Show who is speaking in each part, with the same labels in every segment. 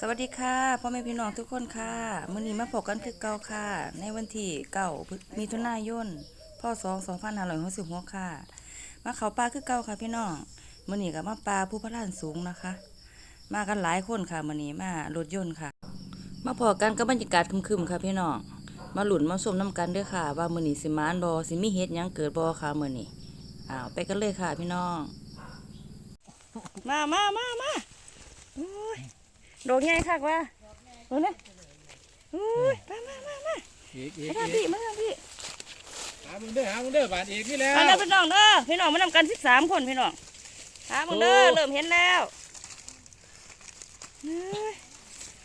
Speaker 1: สวัสดีค่ะพ่อแม่พี่น้องทุกคนค่ะมื้อนี้มาพบกันคือเก่าค่ะ ในวันที่เก้ามีทุนายนพศ2566ค่ะ มาเขาป่าคือเก่าค่ะพี่น้องมื้อนี้ก็มาปลาผู้พระลานสูงนะคะ มากันหลายคนค่ะมื้อนี้มารถยนต์ค่ะ มาพอกันกับบรรยากาศคึมๆค่ะพี่น้องมาหลุนมาชมน้ำกันด้วยค่ะ ว่ามื้อนี้สิมานบ่สิมีเฮ็ดยังเกิดบ่ค่ะมื้อนี้อ้าวไปกันเลยค่ะพี่น้อง มามามามาโอ้ย ดอกใหญ่คักว่าเห็นไหมอุ้ยมามามามา
Speaker 2: อีกอีก
Speaker 1: มาทาง
Speaker 2: อี
Speaker 1: พี่
Speaker 2: ก
Speaker 1: มาทางพี่
Speaker 2: หามึงเด้อหามึงเด้อบาดอีกนี่แล้ว
Speaker 1: มาเด้อพี่น้องเด้อพี่น้องมานำกันสิบสามคนพี่น้องหามึงเด้อ
Speaker 2: โอ้
Speaker 1: เริ่มเห็นแล้วเฮ้ย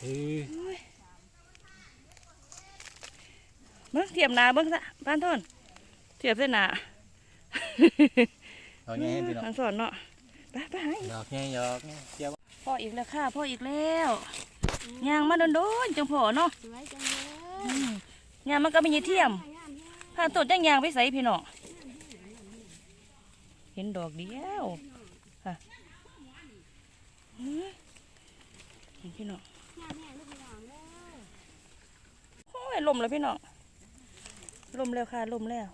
Speaker 2: เฮ้ย
Speaker 1: เบิ่งเทียบหนาเบิ่งซะบ้านทนเทียบเส้นหนา
Speaker 2: เอาไงให้พี่น้อง
Speaker 1: อันสอนเนาะไปไปหาอีก
Speaker 2: ดอกไงดอกไงเจียว
Speaker 1: พ่ออีกแล้วค่ะพ่ออีกแล้วย่างมาโดนๆจังพ่อเนาะ
Speaker 3: สวยจังเลย
Speaker 1: อืมย่างมันก็ไม่ยีเทียมผ่านต้นจังยางไปใส่พี่น้องเห็นดอกเดียวค่ะอื้อเห็นพี่น้องโอ้ยลมแล้วพี่น้องลมแล้วค่ะลมแล้ว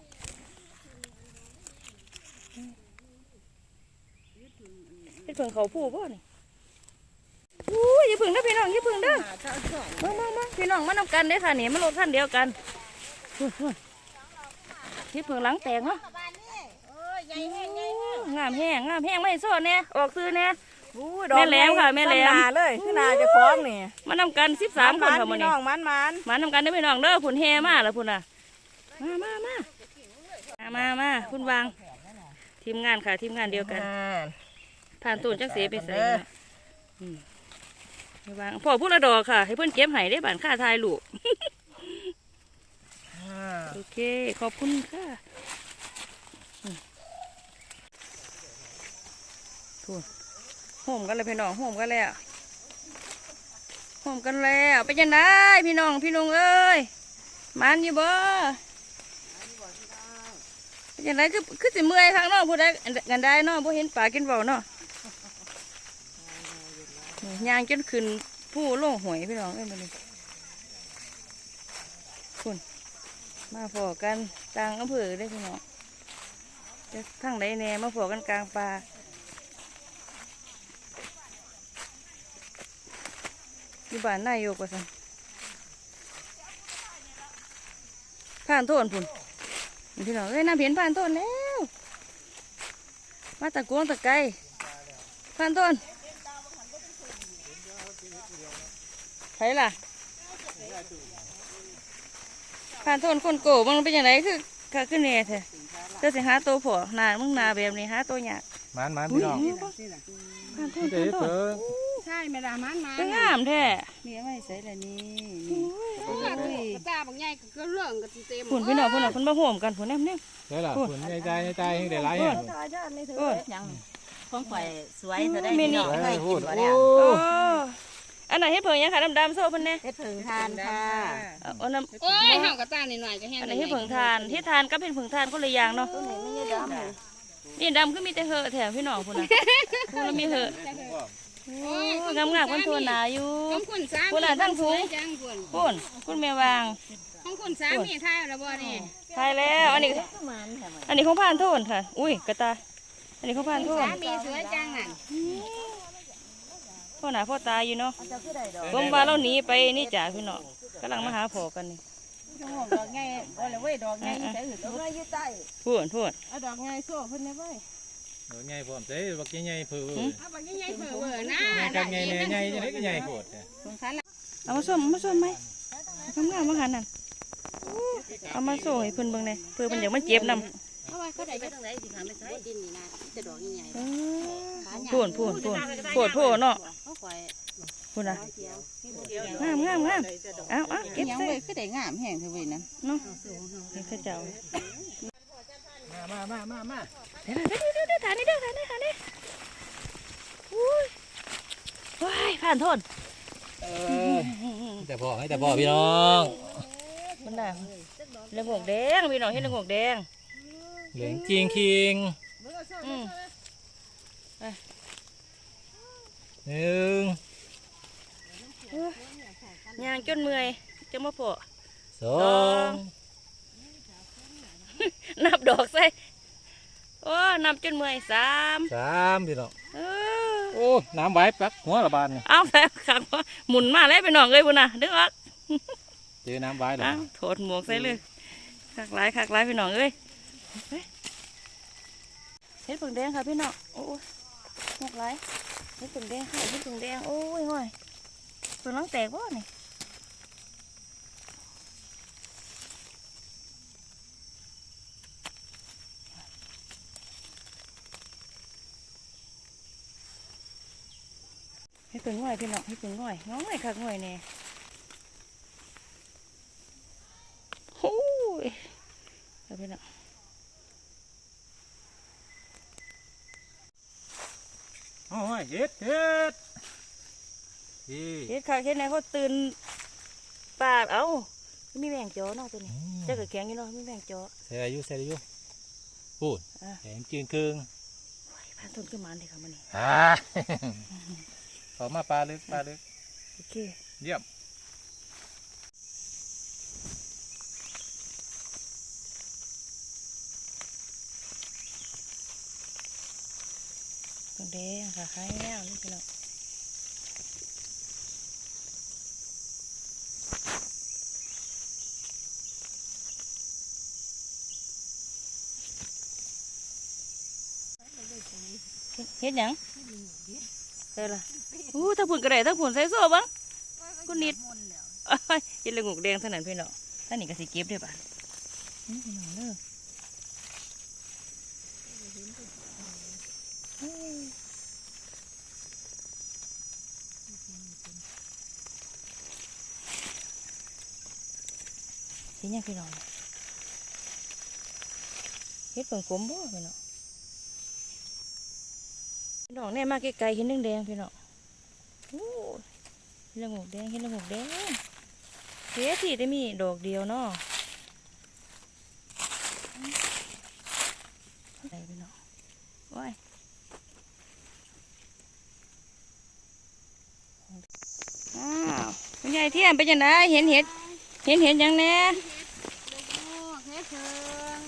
Speaker 1: เป็นเพิ่งเขาผู้ป่ะนี่อู้ ยอย่าเพึ่งนะพี่น้องอย่พึ่งเด้อมามามาพี่น้องมานำกันเด้อค่ะนี่มันรถคันเดียวกันยี่พึ่งหลังแตกเนาะ
Speaker 3: บ้านนี่โอ้ยง่า
Speaker 1: มแห้งงามแห้งไม่โซ่แน่ออกซื้อแน่
Speaker 4: ย
Speaker 1: แม่แหลมค่ะแม่แหลม
Speaker 4: ซ้ำนาเลยคือนาจะคล้องนี่
Speaker 1: มานำกันสิบสามคนค่ะมื้อ
Speaker 4: พี่
Speaker 1: นี้
Speaker 4: น้องมันมัน
Speaker 1: มานำกันได้อพี่น้องเด้อผุนแฮมาแล้วพุ่นน่ะมามามามามามาคุณวางทีมงานค่ะทีมงานเดียวกันผ่านตูนจักเสียไปใส่ วางพ่อพูดละดอกค่ะ ให้เพื่อนเก็บให้ได้บ้านค่าทายลูก
Speaker 4: อ่า
Speaker 1: โอเค ขอบคุณค่ะอืมพูดโฮมกันเลยพี่น้องโฮมกันแล้วโฮมกันแล้วไปยังไงพี่น้องพี่น้องเอ้ยมันอยู่บ่ไปยังไงคือคือสิเมื่อยทางเนอกผู้ใดกันได้เนาะผู้เห็นป่ากินเบาเนาะนี่ ยางจนขึ้นผู้โล่งหวยพี่น้องเอ้ยมาเลยคุณมาพอกันกลางอำเภอได้พี่น้องจะทั้งใดแน่มาพอกันกลางป่าอยู่บ้านนายโยกว่าสันผ่านโทนพุ่นพี่น้องเอ้ยน้ำเห็นผ่านโทนแล้ว มาตะกวงตะไกผ่านโทน ใครล่ะผ่านโทนคนโกมันเป็นยังไงคือก็คือแน่แท้เจ้าสิหาตัวผัวหนามึงหนาแบบนี้หาตัวยาก
Speaker 2: มันมัน
Speaker 1: อุ้
Speaker 2: พี่
Speaker 1: ย
Speaker 2: น้อง
Speaker 1: ผ่านโทน
Speaker 2: เดี๋
Speaker 1: ผ่ายนโท
Speaker 2: วเพิ่
Speaker 1: น
Speaker 2: ง
Speaker 3: ใช่ไม่ได้มันมา
Speaker 1: ก็งามแท้
Speaker 4: มีไว้ใส่ละนี่
Speaker 3: กระตาบางใหญ่ก็เรื่องก็เต็ม
Speaker 1: ผุนพี่น้องผุนน้องผุนมาห่วมกันผุนแนมแนม
Speaker 2: เดี๋ยวล่ะฝุ่นในใจในใจให้ได้หลายแห่ง
Speaker 1: โอ้ย
Speaker 4: ยังของข่อยสวยเธอได้
Speaker 1: เมนี่
Speaker 4: พี่น้องเคย
Speaker 2: พู
Speaker 4: กิ
Speaker 2: ด
Speaker 4: นบ่
Speaker 2: โอ้
Speaker 4: เนี่ย
Speaker 1: โอ้อันไหนให้เพิ่งยังค่ะดำๆโซ่เพิ่นแน่
Speaker 4: เฮ็ดผึ่งทานค่ะ
Speaker 1: เอาเอาน้ำ
Speaker 3: โอ้ยห่ากระตาหน่อยก็แห้ง
Speaker 1: อันไหนให้เพิ่งทานที่ทานก็เป็นเพิ่งทานก็เลยอย่างเนาะ
Speaker 4: ตัวไหนไม่ใช่ดำเลย
Speaker 1: นี่ดำก็มีแต่เหอะแถมพี่น้องพุ่นน่ะพุ่นแล้วมีเหอะโอ้งามงามๆคนตัวหนาอยู่
Speaker 3: ของคุณสามี
Speaker 1: คุณน่ะทั้งสูง
Speaker 3: จังคุณ
Speaker 1: พุ่นคุณแม่วาง
Speaker 3: ของคุณสามีไทยแล้วบ่นี่
Speaker 1: ทายแล้วอันนี้
Speaker 4: ประมาณแค่ไหน
Speaker 1: อันนี้ของผ่านโทนค่ะ อุ้ยกระตายอันนี้ของผ่านโทน
Speaker 3: สามีสวยจังนั่น
Speaker 1: พ่อหนาพ่อตายอยู่เนาะ
Speaker 4: เจ้าคือได้ดอก
Speaker 1: ผมว่าเราหนีไปนี่จ่าพี่น้องกำลังมาหาพ่อกันนี่
Speaker 4: ดอกไงบ่เลยเว้ยดอกไงใส่หืดดอกไงอยู่ใต้
Speaker 1: พูดพูด
Speaker 4: เอาดอกไงโซ่เพิ่นได้เว้ย
Speaker 2: เดี๋ยวไงผมเต้บักใหญ่ๆเพิ่ง
Speaker 3: เอาบางใหญ่ๆเผื่อเวอร์นะ
Speaker 2: ไงกันไงเนี่ยไงจะได้ก็ใหญ่โคตร
Speaker 3: สงสารละ
Speaker 1: เอามาส่งเอามาส่งไหมทำงานมาหันนั่นเอามาส่งให้เพิ่นเบิ่งเลยเพื่อเพิ่นอยากมันเจ็บนำ
Speaker 3: เพราะว่าเขาได้จังไดสิค่ะไม่ใช่ดินนี่นะจะดอกใหญ่
Speaker 1: เออพูดพูดพูดพูดพูดเนาะ
Speaker 3: ๆเขาข่อย
Speaker 1: พูดนะ
Speaker 3: เดียว
Speaker 1: งามงามงามเอาเอาเก็บ
Speaker 4: ยัง
Speaker 1: ใส่
Speaker 4: เว้ยคือได้งามแห้งเท่าเว้ยนะ
Speaker 1: เนาะนี่เขาเจ้า
Speaker 2: มามามามา
Speaker 1: เดี๋ยวเดี๋ยวเดี๋ยวเดี๋ยวถ่ายนี่เดี๋ยวถ่ายนี่ถ่ายนี่อุ้ยว้ายผ่านโทน
Speaker 2: เออแต่พ่อให้แต่พ่อพี่น้อง
Speaker 1: มันน่ะเรื่องหงแดงพี่น้องเห็นเรื่องหงแดง
Speaker 2: เหลืองจริงคิง
Speaker 1: อืม
Speaker 2: หนึ่ง
Speaker 1: ย่างจนเมื่อยจะมาพอ
Speaker 2: สอง
Speaker 1: นับดอกใส่โอ้นับจนเมื่อยสาม
Speaker 2: สามพี่น้อง
Speaker 1: เออ
Speaker 2: โอ้น้ำไหวปักหัวระบาดนี่
Speaker 1: เอาแต่ขังว่าหมุนมาแล้วไปน้องเลยบุญนะเด้ออัก
Speaker 2: เจอน้ำไหวแล้ว
Speaker 1: อ้าวโถดหมวกใส่เลยคักหลายคักหลายพี่น้องเอ้ย เฮ็ดผึ่งแดงค่ะพี่น้องโอ้ยหมวกหลายเฮ็ดผึ่งแดงค่ะเฮ็ดผึ่งแดงโอ้ยห้อยผึ่งน้องแตกบ่นี่เฮ็ดผึ่งง่อยพี่น้องเฮ็ดผึ่งง่อยง่อยคักง่อยแน่โอ้ยเอาพี่น้อง
Speaker 2: โอ้ยเฮ็ดเฮ็ดนี่
Speaker 1: เฮ็ดค่ะเฮ็ดไหนเขาตื่นปาดเอ้ามีแมงจอเนาะตัวนี้เจ้าก็แข็งอยู่เนาะมีแมงจอ
Speaker 2: ใส่อายุใส่อายุพูด
Speaker 1: อะ
Speaker 2: แข็งจืนครึ่ง
Speaker 1: โอ้ยผ่านต้นขึ้นมาเลยค่ะมันนี่
Speaker 2: อ่าขอมาปลาลึกปลาลึก
Speaker 1: โอเค
Speaker 2: เยี่ยม
Speaker 1: ต้นแดงค่ะขายยาวนี่พี่น้องเฮ็ดหยังเออล่ะอู้ถ้าผุนกระไดถ้าผุนใส่โซ่บังกูนิดเอ้ยเฮ็ดละงูกแดงเท่านั้นพี่น้องท่านนี่ก็สิเก็บด้วยป่ะนี่พี่น้องเด้อ เห็นยังพี่น้องเฮ็ดเปิ่งกลมบ่พี่น้องพี่น้องแน่มากไกลๆเห็นแดงๆพี่น้องโอ้เห็นละงูกแดงเห็นละงูกแดงเฮ้ที่ได้มีดอกเดียวเนาะอะไรไปเนาะว้ายอ้าวคุณยายเทียมไปจังไดเห็นเห็ดเห็นเห็ดหยังแน่
Speaker 3: โอ้เฮ็ดเถิง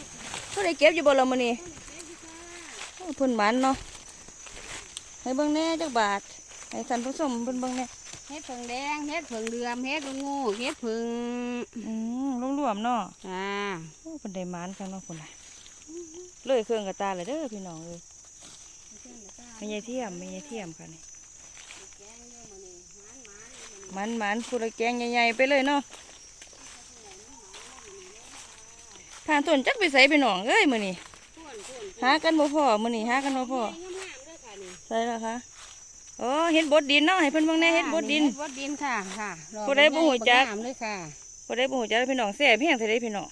Speaker 1: เขา ได้เก็บอยู่บ่ละมื้อนี้โอ้เพิ่นหมันเนาะให้เบิ่งแน่จักบาทให้ท่านผู้ชมเพิ่นเบิ่งแน่
Speaker 3: เฮ็ดเผิงแดงเฮ็ดเผิงเดือมเฮ็ดงูเฮ็ดเผิง
Speaker 1: อืมรวมๆเนาะ
Speaker 3: อ่า
Speaker 1: โอ้เพิ่นได้หมันกันเนาะพุ่นน่ะเลยเครื่องกระตาเลยเด้อพี่น้องเอ้ยไม่ยายเทียมไม่ยายเทียมค่ะนี่มันมันพูดละแกงใหญ่ๆไปเลยเนาะ ผ่านต้นจักไปใส่ไปหนองเอ้ยมื้อนี้
Speaker 3: ส่วนส่วน
Speaker 1: หากันบ่พอมื้อนี้หากันบ่พอ
Speaker 3: งามๆด้วยค่ะนี่
Speaker 1: ใส่แล้วคะโอ้เฮ็ดบดดินเนาะให้เพิ่นเบิ่งแหน่เฮ็ดบดดิน
Speaker 3: เฮ็ดบดดินค่ะค่ะดอก
Speaker 1: ผู้ใดบ่ฮู้จัก
Speaker 3: งามเลยค่ะ
Speaker 1: บ่ได้บ่ฮู้จักพี่น้องแซ่บเพียงเท่าใดพี่น้อง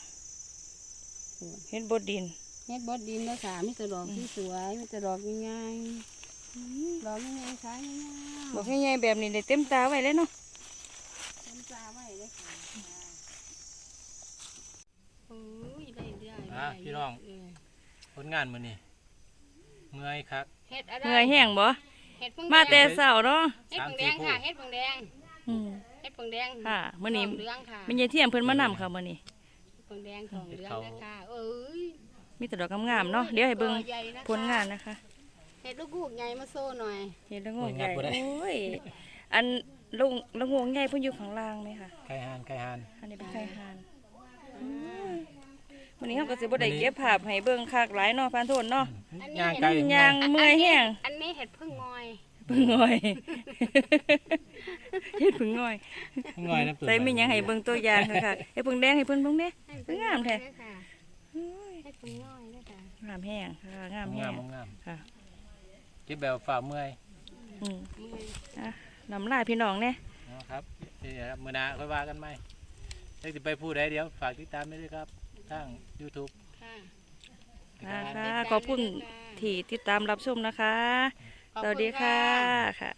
Speaker 1: เฮ็ดบดดิน
Speaker 3: เฮ็ดบดดินเลยค่ะมีแต่ดอกที่สวยมีแต่ดอกง่ายๆดอกง่ายๆขายง่ายๆ
Speaker 1: บอกใหญ่ๆแบบนี้ได้เต็มตาไว้เลยเนาะ
Speaker 3: ทำปลาไว้เลยค่ะโอ้ยได้ได้
Speaker 2: อ่ะพี่น้อง
Speaker 3: เออ
Speaker 2: ผลงานมื้อนี้เมื่อยคัก
Speaker 3: เฮ็ดอะไร
Speaker 1: เหนื่อยแห้งบ่
Speaker 3: เฮ็ดเพิ่ง
Speaker 1: มาแต่
Speaker 3: แดง
Speaker 1: เช้าเนาะ
Speaker 3: เฮ็ดเพิ่งแดงค่ะ เฮ็ดเพิ่งแดง
Speaker 1: อืม
Speaker 3: เฮ็ดเพิ่งแดง
Speaker 1: ค่ะมื้อนี้
Speaker 3: ทงเหลืองค่ะ
Speaker 1: แม่ยายเทียมเพิ่นมานำค่ะมื้อนี้
Speaker 3: เพิ่งแดงทองเหลืองนะคะเอ้ย
Speaker 1: มีแต่ดอกงามๆเนาะเดี๋ยวให้เบิ่ง
Speaker 3: ต่อใหญ่นะคะ
Speaker 1: ผลงานนะคะ
Speaker 3: เฮ็ดลูกกูกใหญ่มาโซ่หน่อย
Speaker 1: เห็นแล้วงงใหญ่โอ้ยอันลุงละงงใหญ่เพิ่นอยู่ข้างล่างไหมคะ
Speaker 2: ไข่หานไข่หาน
Speaker 1: อันนี้เป็นไข่หาน วันนี้เขาก็สิบ่ได้เก็บภาพให้เบิ่งคักหลายเนาะพานโทนเนาะ
Speaker 2: ย่างไก่
Speaker 1: ยางเมื่อยแห้ง
Speaker 3: อันนี้เห็ดพึ่งงอย
Speaker 1: เพิ่งง่อย เฮ็ดเพิ่งง่อย
Speaker 2: ง่อยนะเปิด
Speaker 1: ใส่มีหยังให้เบิ่งตัวอย่างค่ะค่ะให้เพิ่งแดงให้เพิ่นเบิ่งเด้
Speaker 3: ให้
Speaker 1: เพิ่งงามแท้
Speaker 3: เลยค่ะเห็ดพึ่งงอยเลยค่ะ
Speaker 1: งามแห้งค่ะงาม
Speaker 2: งา
Speaker 1: แห้
Speaker 2: ม
Speaker 1: ง
Speaker 2: งาม
Speaker 1: ค่ะ
Speaker 2: เก็บแบบฝ่าเมื่อย
Speaker 1: อืม
Speaker 3: เมื่อย
Speaker 1: อะนำลาพี่น้องเนี่ย
Speaker 2: นะครับเดี๋ยวมื้อหน้าค่อยว่ากันใหม่ถ้าสิไปพูดได้เดี๋ยว ฝากติดตามด้วยครับ ทาง YouTube
Speaker 3: ค่ะ
Speaker 1: ค่ะค่ะขอบคุณที่ติดตามรับชมนะคะ
Speaker 3: ขอบ
Speaker 1: ส
Speaker 3: ณ
Speaker 1: วัสดีค่ะค่ะ